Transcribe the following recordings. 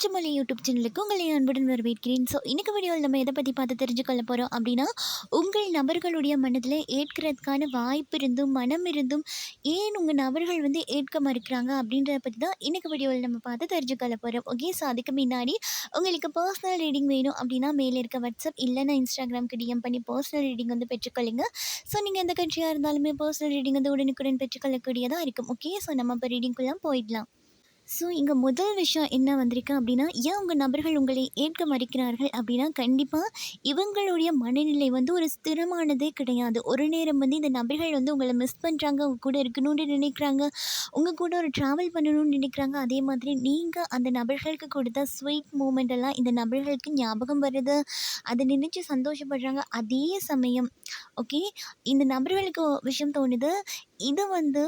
மஞ்சமொழி YouTube சேனலுக்கு உங்களை அன்புடன் வரவேற்கிறேன். ஸோ இன்னைக்கு வீடியோவில் நம்ம எதை பற்றி பார்த்து தெரிஞ்சுக்கொள்ள போகிறோம் அப்படின்னா உங்கள் நபர்களுடைய மனதில் ஏற்கிறதுக்கான வாய்ப்பு இருந்தும் மனம் இருந்தும் ஏன் உங்கள் நபர்கள் வந்து ஏற்க மறுக்கிறாங்க அப்படின்றத பற்றி தான் இன்னைக்கு வீடியோவில் நம்ம பார்த்து தெரிஞ்சுக்கொள்ள போகிறோம் ஓகே ஸோ அதுக்கு முன்னாடி உங்களுக்கு பர்சனல் ரீடிங் வேணும் அப்படின்னா மேலே இருக்க வாட்ஸ்அப் இல்லைன்னா இன்ஸ்டாகிராம்க்கு டிஎம் பண்ணி பர்சனல் ரீடிங் வந்து பெற்றுக்கொள்ளுங்க. ஸோ நீங்கள் எந்த கண்ட்ரியாக இருந்தாலுமே பர்சனல் ரீடிங் வந்து உடனுக்குடன் பெற்றுக்கொள்ளக்கூடியதாக இருக்கும். ஓகே ஸோ நம்ம இப்போ ரீடிங்குள்ளே போயிடலாம். ஸோ இங்கே முதல் விஷயம் என்ன வந்திருக்கு அப்படின்னா ஏன் உங்கள் நபர்கள் உங்களை ஏற்க மறுக்கிறார்கள் அப்படின்னா கண்டிப்பாக இவங்களுடைய மனநிலை வந்து ஒரு ஸ்திரமானதே கிடையாது. ஒரு நேரம் வந்து இந்த நபர்கள் வந்து உங்களை மிஸ் பண்ணுறாங்க உங்கள் கூட இருக்கணும்னு நினைக்கிறாங்க உங்கள் கூட ஒரு ட்ராவல் பண்ணணும்னு நினைக்கிறாங்க அதே மாதிரி நீங்கள் அந்த நபர்களுக்கு கொடுத்த ஸ்வீட் மூமெண்ட் எல்லாம் இந்த நபர்களுக்கு ஞாபகம் வருது. அதை நினச்சி சந்தோஷப்படுறாங்க. அதே சமயம் ஓகே இந்த நபர்களுக்கு விஷயம் தோணுது இது வந்து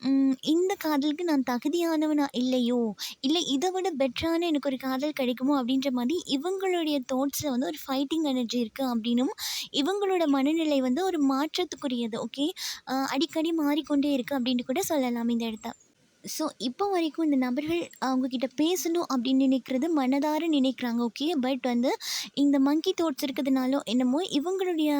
ம், இந்த காதலுக்கு நான் தகுதியானவனா இல்லையோ? இல்லை இதை விட பெட்டரான எனக்கு ஒரு காதல் கிடைக்குமோ? அப்படின்ற மாதிரி இவங்களுடைய தாட்ஸில் வந்து ஒரு ஃபைட்டிங் எனர்ஜி இருக்குது அப்படின்னும் இவங்களோட மனநிலை வந்து ஒரு மாற்றத்துக்குரியது ஓகே அடிக்கடி மாறிக்கொண்டே இருக்குது அப்படின்ட்டு கூட சொல்லலாம் இந்த இடத்த. ஸோ இப்போ வரைக்கும் இந்த நபர்கள் அவங்கக்கிட்ட பேசணும் அப்படின்னு நினைக்கிறது மனதார நினைக்கிறாங்க ஓகே பட் வந்து இந்த மங்கி தோட்ஸ் இருக்கிறதுனாலோ என்னமோ இவங்களுடைய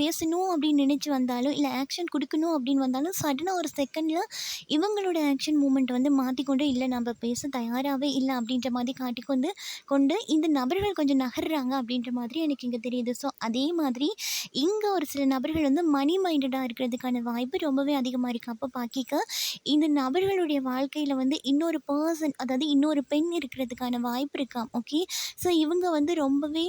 பேசணும் அப்படின்னு நினச்சி வந்தாலும் இல்லை ஆக்ஷன் கொடுக்கணும் அப்படின்னு வந்தாலும் சடனாக ஒரு செகண்டில் இவங்களோட ஆக்ஷன் மூமெண்ட் வந்து மாற்றிக்கொண்டு இல்லை நம்ம பேச தயாராகவே இல்லை அப்படின்ற மாதிரி காட்டிக்கொண்டு கொண்டு இந்த நபர்கள் கொஞ்சம் நகர்றாங்க அப்படின்ற மாதிரி எனக்கு இங்கே தெரியுது. ஸோ அதே மாதிரி இங்கே ஒரு சில நபர்கள் வந்து மணி மைண்டடாக இருக்கிறதுக்கான வாய்ப்பு ரொம்பவே அதிகமாக இருக்குது அப்போ பாக்கிக்க இந்த நபர்களுடைய வாழ்க்கையில் வந்து இன்னொரு பர்சன் அதாவது இன்னொரு பெண் இருக்கிறதுக்கான வாய்ப்பு இருக்காம் ஓகே ஸோ இவங்க வந்து ரொம்பவே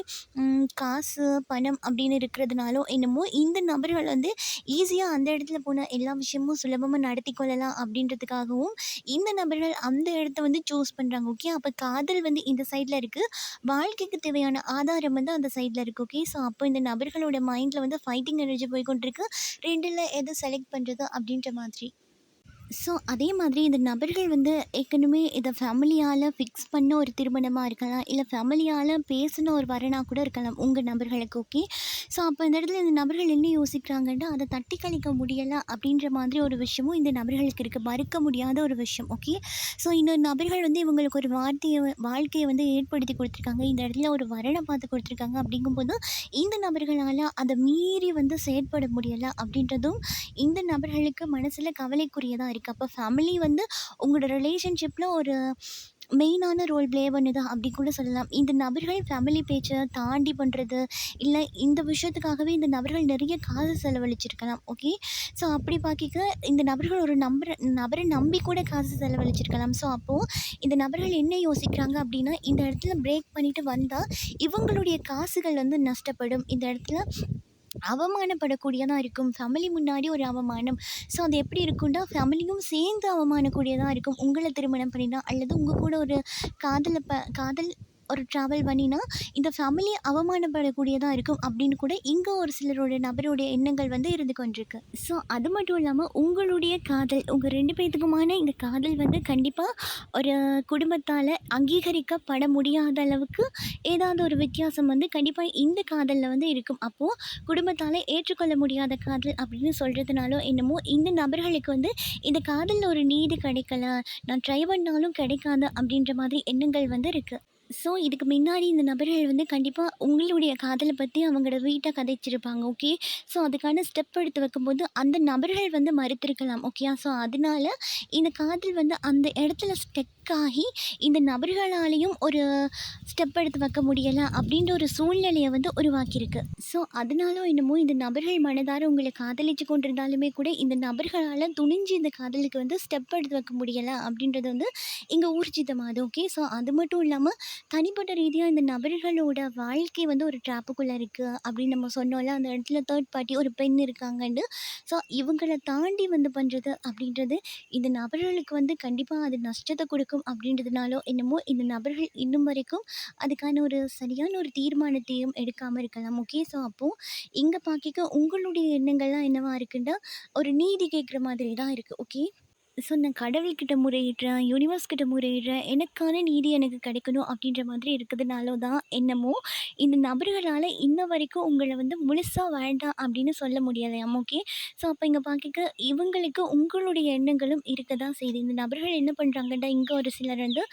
காசு பணம் அப்படின்னு இருக்கிறதுனாலும் என்னமோ இந்த நபர்கள் வந்து ஈஸியாக அந்த இடத்துல போன எல்லா விஷயமும் சுலபமாக நடத்தி கொள்ளலாம் அப்படின்றதுக்காகவும் இந்த நபர்கள் அந்த இடத்த வந்து சூஸ் பண்ணுறாங்க ஓகே அப்போ காதல் வந்து இந்த சைடில் இருக்குது வாழ்க்கைக்கு தேவையான ஆதாரம் வந்து அந்த சைடில் இருக்குது ஓகே ஸோ அப்போ இந்த நபர்களோட மைண்டில் வந்து ஃபைட்டிங் எனர்ஜி போய்கொண்டிருக்கு. ரெண்டில் எது செலக்ட் பண்ணுறது அப்படின்ற மாதிரி. ஸோ அதே மாதிரி இந்த நபர்கள் வந்து ஏற்கனவே இதை ஃபேமிலியால் ஃபிக்ஸ் பண்ண ஒரு திருமணமாக இருக்கலாம். இல்லை ஃபேமிலியால் பேசின ஒரு வரனாக கூட இருக்கலாம். உங்கள் நபர்களுக்கு ஓகே ஸோ அப்போ இந்த இடத்துல இந்த நபர்கள் என்ன யோசிக்கிறாங்கன்னா அதை தட்டி கழிக்க முடியலை அப்படின்ற மாதிரி ஒரு விஷயமும் இந்த நபர்களுக்கு இருக்குது மறுக்க முடியாத ஒரு விஷயம் ஓகே ஸோ இன்னொரு நபர்கள் வந்து இவங்களுக்கு ஒரு வார்த்தையை வாழ்க்கையை வந்து ஏற்படுத்தி கொடுத்துருக்காங்க. இந்த இடத்துல ஒரு வரனை பார்த்து கொடுத்துருக்காங்க அப்படிங்கும்போது இந்த நபர்களால் அதை மீறி வந்து செயற்பட முடியலை அப்படின்றதும் இந்த நபர்களுக்கு மனசில் கவலைக்குரியதாக இருக்குது அப்போ ஃபேமிலி வந்து உங்களோட ரிலேஷன்ஷிப்பில் ஒரு மெயினான ரோல் ப்ளே பண்ணுது அப்படி கூட சொல்லலாம். இந்த நபர்கள் ஃபேமிலி பேச்சை தாண்டி பண்ணுறது இல்லை இந்த விஷயத்துக்காகவே இந்த நபர்கள் நிறைய காசு செலவழிச்சிருக்கலாம். ஓகே ஸோ அப்படி பார்க்க இந்த நபர்கள் ஒரு நம்பரை நபரை நம்பி கூட காசு செலவழிச்சிருக்கலாம். ஸோ அப்போது இந்த நபர்கள் என்ன யோசிக்கிறாங்க அப்படின்னா இந்த இடத்துல பிரேக் பண்ணிட்டு வந்தால் இவங்களுடைய காசுகள் வந்து நஷ்டப்படும். இந்த இடத்துல அவமானப்படக்கூடியதாக இருக்கும். ஃபேமிலி முன்னாடி ஒரு அவமானம். ஸோ அது எப்படி இருக்கும்னா ஃபேமிலியும் சேர்ந்து அவமானக்கூடியதாக இருக்கும். உங்களை திருமணம் பண்ணினா அல்லது உங்கள் கூட ஒரு காதலை ப காதல் ஒரு ட்ராவல் பண்ணினா இந்த ஃபேமிலி அவமானப்படக்கூடியதாக இருக்கும் அப்படின்னு கூட இங்கே ஒரு சிலரோட நபருடைய எண்ணங்கள் வந்து இருந்து கொண்டிருக்கு. ஸோ அது மட்டும் இல்லாமல் உங்களுடைய காதல் உங்கள் ரெண்டு பேர்த்துக்குமான இந்த காதல் வந்து கண்டிப்பாக ஒரு குடும்பத்தால் அங்கீகரிக்கப்பட முடியாத அளவுக்கு ஏதாவது ஒரு வித்தியாசம் வந்து கண்டிப்பாக இந்த காதலில் வந்து இருக்கும். அப்போது குடும்பத்தால் ஏற்றுக்கொள்ள முடியாத காதல் அப்படின்னு சொல்கிறதுனாலோ என்னமோ இந்த நபர்களுக்கு வந்து இந்த காதலில் ஒரு நீதி கிடைக்கல நான் ட்ரை பண்ணாலும் கிடைக்காது அப்படின்ற மாதிரி எண்ணங்கள் வந்து இருக்குது ஸோ இதுக்கு முன்னாடி இந்த நபர்கள் வந்து கண்டிப்பாக உங்களுடைய காதலை பற்றி அவங்களோட வீட்டை கதைச்சிருப்பாங்க ஓகே ஸோ அதுக்கான ஸ்டெப் எடுத்து வைக்கும்போது அந்த நபர்கள் வந்து மறுத்திருக்கலாம் ஓகே ஸோ அதனால இந்த காதல் வந்து அந்த இடத்துல ஸ்டெக் ஆகி இந்த நபர்களாலேயும் ஒரு ஸ்டெப் எடுத்து வைக்க முடியலை அப்படின்ற ஒரு சூழ்நிலையை வந்து உருவாக்கியிருக்கு. ஸோ அதனாலும் என்னமோ இந்த நபர்கள் மனதார உங்களை காதலிச்சு கொண்டிருந்தாலுமே கூட இந்த நபர்களால் துணிஞ்சு இந்த காதலுக்கு வந்து ஸ்டெப் எடுத்து வைக்க முடியலை அப்படின்றது வந்து இங்கே ஊர்ஜிதமாகுது ஓகே ஸோ அது மட்டும் இல்லாமல் தனிப்பட்ட ரீதியாக இந்த நபர்களோட வாழ்க்கை வந்து ஒரு ட்ராப்புக்குள்ளே இருக்குது அப்படின்னு நம்ம சொன்னோம்ல அந்த இடத்துல தேர்ட் பார்ட்டி ஒரு பெண் இருக்காங்கன்னு. ஸோ இவங்களை தாண்டி வந்து பண்ணுறது அப்படின்றது இந்த நபர்களுக்கு வந்து கண்டிப்பாக அது நஷ்டத்தை கொடுக்கும் அப்படின்றதுனாலோ என்னமோ இந்த நபர்கள் இன்னும் வரைக்கும் அதுக்கான ஒரு சரியான ஒரு தீர்மானத்தையும் எடுக்காமல் இருக்கலாம். ஓகே ஸோ அப்போது இங்கே பார்க்க உங்களுடைய எண்ணங்கள்லாம் என்னவாக இருக்குன்னா ஒரு நீதி கேட்குற மாதிரி தான் இருக்குது ஓகே ஸோ நான் கடவுள்கிட்ட முறையிடுறேன், யூனிவர்ஸ் கிட்ட முறையிடுறேன். எனக்கான நீதி எனக்கு கிடைக்கணும் அப்படின்ற மாதிரி இருக்கிறதுனால தான் என்னமோ, இந்த நபர்களால் இன்ன வரைக்கும் உங்களை வந்து முழுசாக வேண்டாம் அப்படின்னு சொல்ல முடியலையாம். ஓகே. ஸோ அப்போ இங்கே பார்க்க இவங்களுக்கு உங்களுடைய எண்ணங்களும் இருக்க தான் செய்யுது. இந்த நபர்கள் என்ன பண்ணுறாங்கன்னா இங்கே ஒரு சிலர் வந்து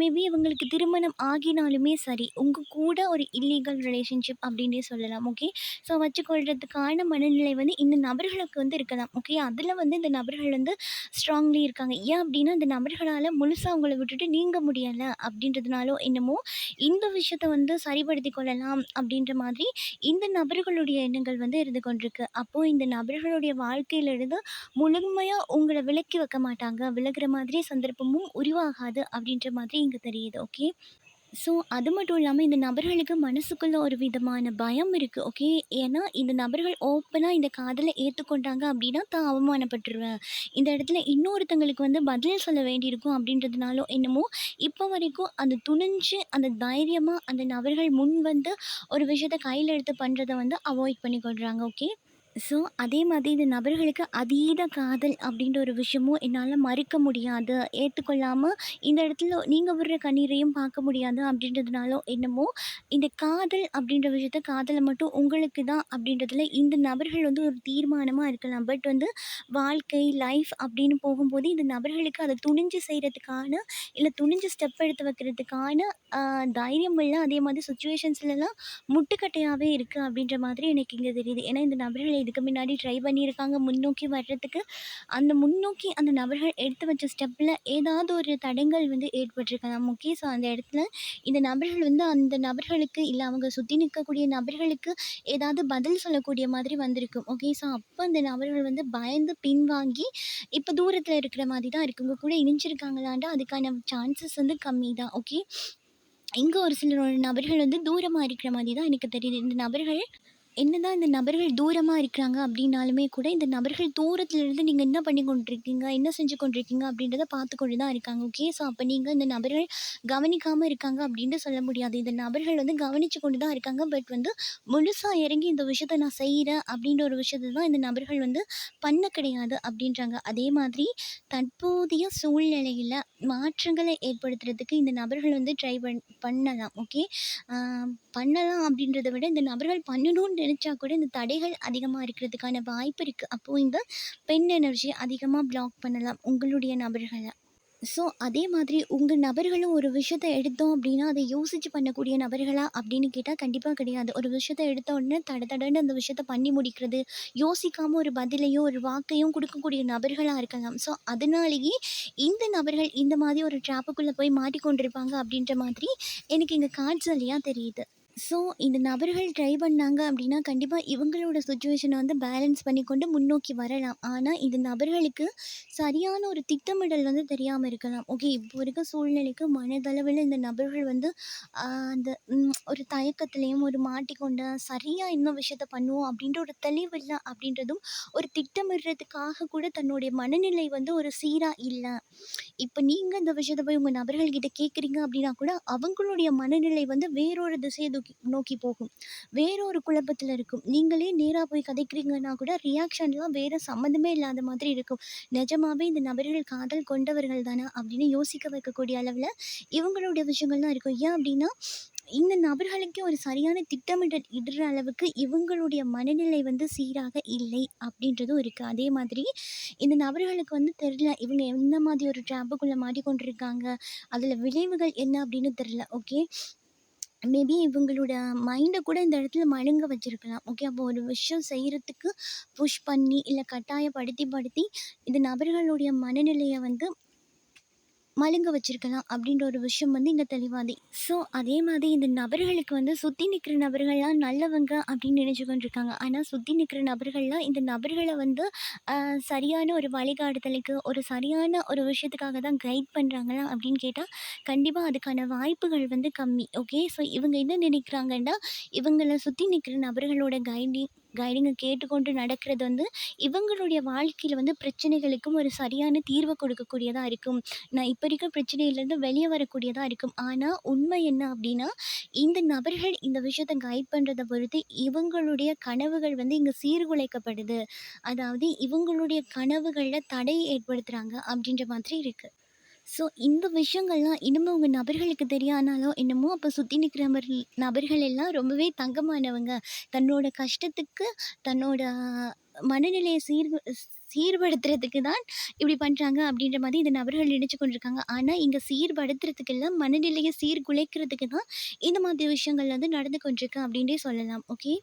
மேபி இவங்களுக்கு திருமணம் ஆகினாலுமே சரி, உங்கள் கூட ஒரு இல்லீகல் ரிலேஷன்ஷிப் அப்படின்னே சொல்லலாம். ஓகே. ஸோ வச்சுக்கொள்றதுக்கான மனநிலை வந்து இந்த நபர்களுக்கு வந்து இருக்கலாம். ஓகே. அதில் வந்து இந்த நபர்கள் வந்து ஸ்ட்ராங்லி இருக்காங்க. ஏன் அப்படின்னா இந்த நபர்களால் முழுசாக அவங்கள விட்டுட்டு நீங்க முடியலை அப்படின்றதுனாலோ என்னமோ, இந்த விஷயத்தை வந்து சரிப்படுத்தி கொள்ளலாம் அப்படின்ற மாதிரி இந்த நபர்களுடைய எண்ணங்கள் வந்து இருந்து கொண்டிருக்கு. அப்போ இந்த நபர்களுடைய வாழ்க்கையிலிருந்து முழுமையாக உங்களை விலக்கி வைக்க மாட்டாங்க. விலகிற மாதிரி சந்தர்ப்பமும் உருவாகாது அப்படின்ற மாதிரி இங்கே தெரியுது. ஓகே. ஸோ அது மட்டும் இல்லாமல் இந்த நபர்களுக்கு மனசுக்குள்ள ஒரு விதமான பயம் இருக்குது ஓகே. ஏன்னா இந்த நபர்கள் ஓப்பனாக இந்த காதலை ஏற்றுக்கொண்டாங்க அப்படின்னா தான் அவமானப்பட்டுருவேன். இந்த இடத்துல இன்னொருத்தங்களுக்கு வந்து பதில் சொல்ல வேண்டியிருக்கும் அப்டின்றதுனாலோ என்னமோ, இப்போ வரைக்கும் அந்த துணிஞ்சு, அந்த தைரியமாக அந்த நபர்கள் முன் வந்து ஒரு விஷயத்த கையில் எடுத்து பண்ணுறதை வந்து அவாய்ட் பண்ணி கொள்கிறாங்க ஓகே. ஸோ அதே மாதிரி இந்த நபர்களுக்கு அதீத காதல் அப்படின்ற ஒரு விஷயமும் என்னால் மறுக்க முடியாது. ஏற்றுக்கொள்ளாமல் இந்த இடத்துல நீங்கள் விடுற கண்ணீரையும் பார்க்க முடியாது அப்படின்றதுனாலும் என்னமோ, இந்த காதல் அப்படின்ற விஷயத்த காதலை மட்டும் உங்களுக்கு தான் அப்படின்றதுல இந்த நபர்கள் வந்து ஒரு தீர்மானமாக இருக்கலாம். பட் வந்து வாழ்க்கை, லைஃப் அப்படின்னு போகும்போது இந்த நபர்களுக்கு அதை துணிஞ்சு செய்கிறதுக்கான இல்லை துணிஞ்சு ஸ்டெப் எடுத்து வைக்கிறதுக்கான தைரியம் இல்லை அதே மாதிரி சுச்சுவேஷன்ஸ்லலாம் முட்டுக்கட்டையாகவே இருக்குது அப்படின்ற மாதிரி எனக்கு இங்கே தெரியுது. ஏன்னா இந்த நபர்களை இதுக்கு முன்னாடி ட்ரை பண்ணியிருக்காங்க முன்னோக்கி வர்றதுக்கு. அந்த முன்னோக்கி அந்த நபர்கள் எடுத்து வச்ச ஸ்டெப்பில் ஏதாவது ஒரு தடங்கள் வந்து ஏற்பட்டிருக்கலாம். ஓகே. ஸோ அந்த இடத்துல இந்த நபர்கள் வந்து அந்த நபர்களுக்கு, இல்லை அவங்க சுற்றி நிற்கக்கூடிய நபர்களுக்கு ஏதாவது பதில் சொல்லக்கூடிய மாதிரி வந்திருக்கும். ஓகே. ஸோ அப்போ அந்த நபர்கள் வந்து பயந்து பின்வாங்கி, இப்போ தூரத்தில் இருக்கிற மாதிரி தான் இருக்குங்க கூட இணைஞ்சிருக்காங்களான்டா அதுக்கான சான்சஸ் வந்து கம்மி தான். ஓகே. இங்கே ஒரு சிலரோட நபர்கள் வந்து தூரமாக இருக்கிற மாதிரி தான் எனக்கு தெரியுது. இந்த நபர்கள் என்னதான் இந்த நபர்கள் தூரமாக இருக்கிறாங்க அப்படின்னாலுமே கூட, இந்த நபர்கள் தூரத்துலேருந்து நீங்கள் என்ன பண்ணி கொண்டிருக்கீங்க? என்ன செஞ்சு கொண்டிருக்கீங்க? அப்படின்றத பார்த்து கொண்டு தான் இருக்காங்க. ஓகே. ஸோ அப்போ நீங்கள் இந்த நபர்கள் கவனிக்காமல் இருக்காங்க அப்படின்ட்டு சொல்ல முடியாது. இந்த நபர்கள் வந்து கவனித்து கொண்டு தான் இருக்காங்க. பட் வந்து முழுசாக இறங்கி இந்த விஷயத்த நான் செய்கிறேன் அப்படின்ற ஒரு விஷயத்தை தான் இந்த நபர்கள் வந்து பண்ண கிடையாது அப்படின்றாங்க அதே மாதிரி தற்போதைய சூழ்நிலையில் மாற்றங்களை ஏற்படுத்துறதுக்கு இந்த நபர்கள் வந்து ட்ரை பண் பண்ணலாம். ஓகே. பண்ணலாம் அப்படின்றத விட இந்த நபர்கள் பண்ணணும்னு நினச்சா கூட இந்த தடைகள் அதிகமாக இருக்கிறதுக்கான வாய்ப்பு இருக்குது அப்போது இந்த பெண் எனர்ஜி அதிகமாக பிளாக் பண்ணலாம் உங்களுடைய நபர்களை ஸோ அதே மாதிரி உங்கள் நபர்களும் ஒரு விஷயத்தை எடுத்தோம் அப்படின்னா அதை யோசித்து பண்ணக்கூடிய நபர்களா அப்படின்னு கேட்டால் கண்டிப்பாக கிடையாது. ஒரு விஷயத்தை எடுத்த உடனே தட தடன்னு அந்த விஷயத்த பண்ணி முடிக்கிறது, யோசிக்காமல் ஒரு பதிலையும் ஒரு வாக்கையும் கொடுக்கக்கூடிய நபர்களாக இருக்கலாம். ஸோ அதனாலேயே இந்த நபர்கள் இந்த மாதிரி ஒரு ட்ராப்புக்குள்ளே போய் மாட்டிக்கொண்டிருப்பாங்க அப்படின்ற மாதிரி எனக்கு இங்கே கார்ட்ஸ் தெரியுது. ஸோ இந்த நபர்கள் ட்ரை பண்ணாங்க அப்படின்னா கண்டிப்பாக இவங்களோட சுச்சுவேஷனை வந்து பேலன்ஸ் பண்ணிக்கொண்டு முன்னோக்கி வரலாம். ஆனால் இந்த நபர்களுக்கு சரியான ஒரு திட்டமிடல் வந்து தெரியாமல் இருக்கலாம். ஓகே. இப்போ இருக்க சூழ்நிலைக்கு மனதளவில் இந்த நபர்கள் வந்து அந்த ஒரு தயக்கத்துலேயும் ஒரு மாட்டிக்கொண்ட சரியாக இன்னும் விஷயத்த பண்ணுவோம் அப்படின்ற ஒரு தெளிவு இல்லை அப்படின்றதும் ஒரு திட்டமிடுறதுக்காக கூட தன்னுடைய மனநிலை வந்து ஒரு சீராக இல்லை இப்போ நீங்கள் இந்த விஷயத்த போய் உங்கள் நபர்கள்கிட்ட கேட்குறீங்க அப்படின்னா கூட, அவங்களுடைய மனநிலை வந்து வேறொரு திசையை நோக்கி நோக்கி போகும். வேறொரு ஒரு இருக்கும். நீங்களே நேராக போய் கதைக்கிறீங்கன்னா கூட ரியாக்ஷன்லாம் வேற சம்மந்தமே இல்லாத மாதிரி இருக்கும். நிஜமாகவே இந்த நபர்கள் காதல் கொண்டவர்கள் தானே அப்படின்னு யோசிக்க வைக்கக்கூடிய அளவில் இவங்களுடைய விஷயங்கள்லாம் இருக்கும். ஏன் அப்படின்னா இந்த நபர்களுக்கே ஒரு சரியான திட்டமிடல் இடுற அளவுக்கு இவங்களுடைய மனநிலை வந்து சீராக இல்லை அப்படின்றதும் இருக்குது அதே மாதிரி இந்த நபர்களுக்கு வந்து தெரில இவங்க எந்த மாதிரி ஒரு ட்ராப்புக்குள்ளே மாட்டிக்கொண்டிருக்காங்க. அதில் விளைவுகள் என்ன அப்படின்னு தெரில ஓகே. மேபி இவங்களோட மைண்டை கூட இந்த இடத்துல மழுங்க வச்சுருக்கலாம் ஓகே. அப்போ ஒரு விஷயம் செய்கிறத்துக்கு புஷ் பண்ணி, இல்லை கட்டாயப்படுத்தி படுத்தி இந்த நபர்களுடைய மனநிலையை வந்து மழுங்க வச்சுருக்கலாம் அப்படின்ற ஒரு விஷயம் வந்து இங்கே தெளிவாது. ஸோ அதே மாதிரி இந்த நபர்களுக்கு வந்து சுற்றி நிற்கிற நபர்கள்லாம் நல்லவங்க அப்படின்னு நெனச்சு கொண்டிருக்காங்க. ஆனால் சுற்றி நிற்கிற நபர்கள்லாம் இந்த நபர்களை வந்து சரியான ஒரு வழிகாட்டுதலுக்கு, ஒரு சரியான ஒரு விஷயத்துக்காக தான் கைட் பண்ணுறாங்களா அப்படின்னு கேட்டால் கண்டிப்பாக அதுக்கான வாய்ப்புகள் வந்து கம்மி. ஓகே. ஸோ இவங்க என்ன நினைக்கிறாங்கன்னா, இவங்கள சுற்றி நிற்கிற நபர்களோட கைடி கைடிங்கை கேட்டுக்கொண்டு நடக்கிறது வந்து இவங்களுடைய வாழ்க்கையில் வந்து பிரச்சனைகளுக்கும் ஒரு சரியான தீர்வை கொடுக்கக்கூடியதாக இருக்கும். நான் இப்போ இருக்க பிரச்சனையிலேருந்து வெளியே வரக்கூடியதாக இருக்கும். ஆனால் உண்மை என்ன அப்படின்னா இந்த நபர்கள் இந்த விஷயத்தை கைட் பண்ணுறத பொறுத்து இவங்களுடைய கனவுகள் வந்து இங்கே சீர்குலைக்கப்படுது. அதாவது இவங்களுடைய கனவுகளில் தடை ஏற்படுத்துகிறாங்க அப்படின்ற மாதிரி இருக்குது ஸோ இந்த விஷயங்கள்லாம் இன்னமும் உங்கள் நபர்களுக்கு தெரியானாலும் என்னமோ அப்போ சுற்றி நிற்கிற நபர்கள் எல்லாம் ரொம்பவே தங்கமானவங்க. தன்னோட கஷ்டத்துக்கு தன்னோட மனநிலையை சீர் சீர்படுத்துறதுக்கு தான் இப்படி பண்ணுறாங்க அப்படின்ற மாதிரி இந்த நபர்கள் நினச்சி கொண்டிருக்காங்க. ஆனால் இங்கே சீர்படுத்துறதுக்கு இல்லை மனநிலையை சீர்குலைக்கிறதுக்கு தான் இந்த மாதிரி விஷயங்கள் வந்து நடந்து கொண்டிருக்கு அப்படின்றே சொல்லலாம். ஓகே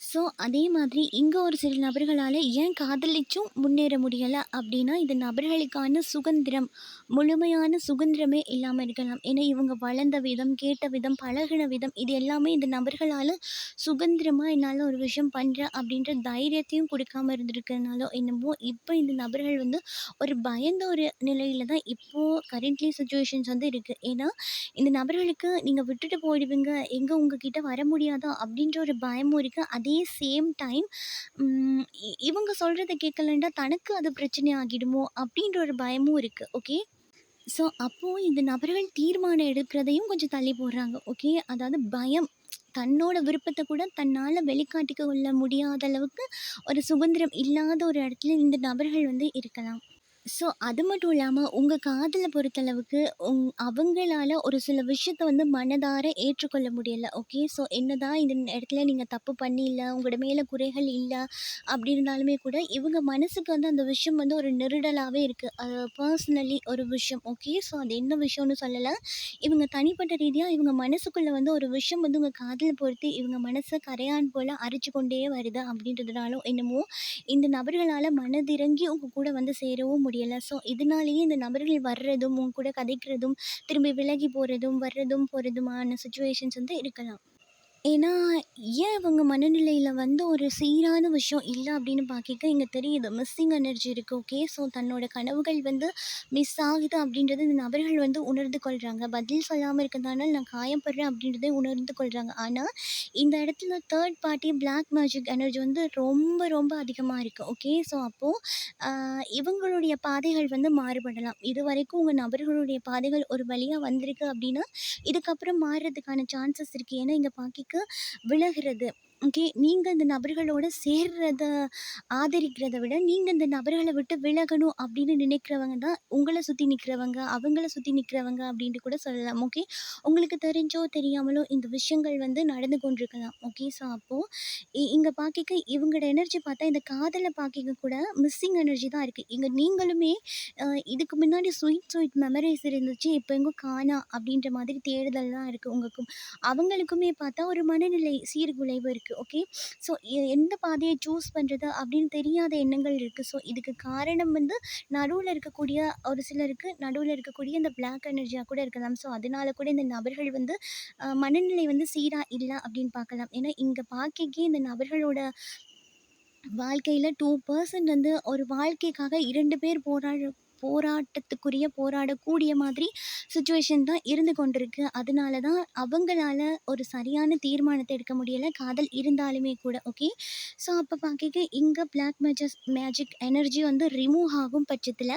ஸோ அதே மாதிரி இங்கே ஒரு சில நபர்களால் ஏன் காதலிச்சும் முன்னேற முடியலை அப்படின்னா இந்த நபர்களுக்கான சுதந்திரம். முழுமையான சுதந்திரமே இல்லாமல் இருக்கலாம். ஏன்னா இவங்க வளர்ந்த விதம் கேட்ட விதம் பழகின விதம் இது எல்லாமே இந்த நபர்களால் சுதந்திரமாக என்னால் ஒரு விஷயம் பண்ணுறேன் அப்படின்ற தைரியத்தையும் கொடுக்காம இருந்திருக்கிறதுனால என்னமோ இப்போ இந்த நபர்கள் வந்து ஒரு பயந்த ஒரு நிலையில் தான் இப்போது கரண்ட்லி சுச்சுவேஷன்ஸ் வந்து இருக்குது ஏன்னா இந்த நபர்களுக்கு நீங்கள் விட்டுட்டு போயிடுவீங்க எங்கே உங்ககிட்ட வர முடியாதா அப்படின்ற ஒரு பயமும் இருக்குது அதே சேம் டைம் இவங்க சொல்கிறத கேட்கலண்டா தனக்கு அது பிரச்சனை ஆகிடுமோ அப்படின்ற ஒரு பயமும் இருக்குது ஓகே ஸோ அப்போது இந்த நபர்கள் தீர்மானம் எடுக்கிறதையும் கொஞ்சம் தள்ளி போடுறாங்க ஓகே அதாவது பயம் தன்னோட விருப்பத்தை கூட தன்னால் வெளிக்காட்டிக்க கொள்ள முடியாத அளவுக்கு ஒரு சுதந்திரம் இல்லாத ஒரு இடத்துல இந்த நபர்கள் வந்து இருக்கலாம். ஸோ அது மட்டும் இல்லாமல் உங்கள் காதலை பொறுத்தளவுக்கு உங் அவங்களால ஒரு சில விஷயத்த வந்து மனதார ஏற்றுக்கொள்ள முடியலை ஓகே? ஸோ என்னதான் இந்த இடத்துல நீங்கள் தப்பு பண்ணியில்ல உங்களோட மேலே குறைகள் இல்லை அப்படி இருந்தாலுமே கூட இவங்க மனசுக்கு வந்து அந்த விஷயம் வந்து ஒரு நெருடலாகவே இருக்குது அது பர்சனலி ஒரு விஷயம் ஓகே? ஸோ அது என்ன விஷயம்னு சொல்லலை. இவங்க தனிப்பட்ட ரீதியாக இவங்க மனசுக்குள்ளே வந்து ஒரு விஷயம் வந்து உங்கள் காதலை பொறுத்து இவங்க மனசை கரையான் போல் அரிச்சு கொண்டே வருது அப்படின்றதுனாலும் என்னமோ இந்த நபர்களால் மனதிறங்கி உங்கள் கூட வந்து சேரவும் முடியும் முடியலை. ஸோ இதனாலேயே இந்த நபர்கள் வர்றதும் உன் கூட கதைக்கிறதும் திரும்பி விலகி போகிறதும் வர்றதும் போகிறதுமான சுச்சுவேஷன்ஸ் வந்து இருக்கலாம். ஏன்னா, ஏன் இவங்க மனநிலையில் வந்து ஒரு சீரான விஷயம் இல்லை அப்படின்னு பார்க்க இங்கே தெரியுது. மிஸ்ஸிங் எனர்ஜி இருக்குது ஓகே. ஸோ தன்னோட கனவுகள் வந்து மிஸ் ஆகுது அப்படின்றது இந்த நபர்கள் வந்து உணர்ந்து கொள்கிறாங்க பதில் சொல்லாமல் இருக்கிறதுனால நான் காயப்படுறேன் அப்படின்றத உணர்ந்து கொள்கிறாங்க ஆனால் இந்த இடத்துல third party black magic energy வந்து ரொம்ப ரொம்ப அதிகமாக இருக்குது ஓகே. ஸோ அப்போது இவங்களுடைய பாதைகள் வந்து மாறுபடலாம். இது வரைக்கும் உங்கள் நபர்களுடைய பாதைகள் ஒரு வழியாக வந்திருக்கு அப்படின்னா, இதுக்கப்புறம் மாறுறதுக்கான சான்சஸ் இருக்குது ஏன்னா இங்கே பாக்கிக்கு விலகிறது. ஓகே. நீங்கள் இந்த நபர்களோட சேர்றத ஆதரிக்கிறத விட நீங்கள் இந்த நபர்களை விட்டு விலகணும் அப்படின்னு நினைக்கிறவங்க தான் உங்களை சுற்றி நிற்கிறவங்க அவங்கள சுற்றி நிற்கிறவங்க அப்படின்ட்டு கூட சொல்லலாம். ஓகே. உங்களுக்கு தெரிஞ்சோ தெரியாமலோ இந்த விஷயங்கள் வந்து நடந்து கொண்டிருக்கலாம். ஓகே. ஸோ அப்போது இங்கே பார்க்க இவங்களோட எனர்ஜி பார்த்தா இந்த காதலை பார்க்க கூட மிஸ்ஸிங் எனர்ஜி தான் இருக்குது இங்கே நீங்களுமே இதுக்கு முன்னாடி ஸ்வீட் ஸ்வீட் மெமரிஸ் இருந்துச்சு இப்போ எங்கே காணா அப்படின்ற மாதிரி தேடுதல்லாம் இருக்குது உங்களுக்கும். அவங்களுக்குமே பார்த்தா ஒரு மனநிலை சீர்குலைவு இருக்குது இருக்குது ஓகே ஸோ எந்த பாதையை சூஸ் பண்ணுறது அப்படின்னு தெரியாத எண்ணங்கள் இருக்குது ஸோ இதுக்கு காரணம் வந்து நடுவில் இருக்கக்கூடிய ஒரு சிலருக்கு நடுவில் இருக்கக்கூடிய இந்த பிளாக் எனர்ஜியாக கூட இருக்கலாம். ஸோ அதனால கூட இந்த நபர்கள் வந்து மனநிலை வந்து சீராக இல்லை அப்படின்னு பார்க்கலாம். ஏன்னா இங்கே பார்க்கைக்கே இந்த நபர்களோட வாழ்க்கையில் டூ பர்சன்ட் வந்து ஒரு வாழ்க்கைக்காக இரண்டு பேர் போராட போராட்டத்துக்குரிய போராடக்கூடிய மாதிரி சுச்சுவேஷன் தான் இருந்து கொண்டிருக்கு. அதனால தான் அவங்களால ஒரு சரியான தீர்மானத்தை எடுக்க முடியலை. காதல் இருந்தாலுமே கூட ஓகே ஸோ அப்போ பார்க்க இங்கே பிளாக் மேஜஸ் மேஜிக் எனர்ஜி வந்து ரிமூவ் ஆகும் பட்சத்தில்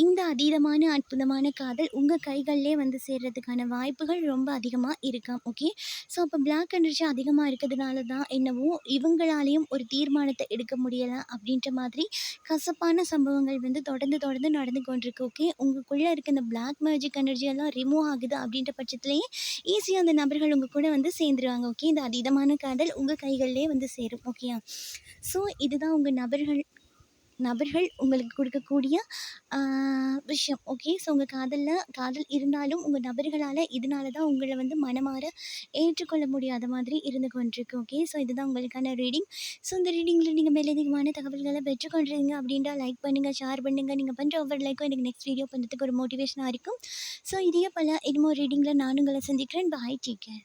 இந்த அதீதமான அற்புதமான காதல் உங்கள் கைகள்லே வந்து சேர்றதுக்கான வாய்ப்புகள் ரொம்ப அதிகமாக இருக்காம் ஓகே ஸோ அப்போ பிளாக் எனர்ஜி அதிகமாக இருக்கிறதுனால தான் என்னவோ இவங்களாலேயும் ஒரு தீர்மானத்தை எடுக்க முடியலை அப்படின்ற மாதிரி கசப்பான சம்பவங்கள் வந்து தொடர்ந்து தொடர்ந்து நடந்து கொண்டிருக்கு ஓகே உங்களுக்குள்ளே இருக்க இந்த பிளாக் மேஜிக் எனர்ஜி எல்லாம் ரிமூவ் ஆகுது அப்படின்ற பட்சத்துலேயே ஈஸியாக அந்த நபர்கள் உங்கள் கூட வந்து சேர்ந்துருவாங்க ஓகே இந்த அதீதமான காதல் உங்கள் கைகள்லேயே வந்து சேரும் ஓகேயா ஸோ இதுதான் உங்கள் நபர்கள் நபர்கள் உங்களுக்கு கொடுக்கக்கூடிய விஷயம். ஓகே ஸோ உங்கள் காதலில் காதல் இருந்தாலும் உங்கள் நபர்களால் இதனால தான் உங்களை வந்து மனமாற ஏற்றுக்கொள்ள முடியாத மாதிரி இருந்து கொண்டிருக்கு. ஓகே ஸோ இதுதான் உங்களுக்கான ரீடிங் ஸோ இந்த ரீடிங்கில் நீங்கள் மேலதிகமான தகவல்களை பெற்றுக்கொள்றீங்க அப்படின்றா லைக் பண்ணுங்கள் ஷேர் பண்ணுங்கள் நீங்கள் பண்ணுற ஒவ்வொரு லைக்கும் எனக்கு நெக்ஸ்ட் வீடியோ பண்ணுறதுக்கு ஒரு மோட்டிவேஷனாக இருக்கும். ஸோ இதே போல் இன்னும் ரீடிங்கில் நான் உங்களை சந்திக்கிறேன். Bye take care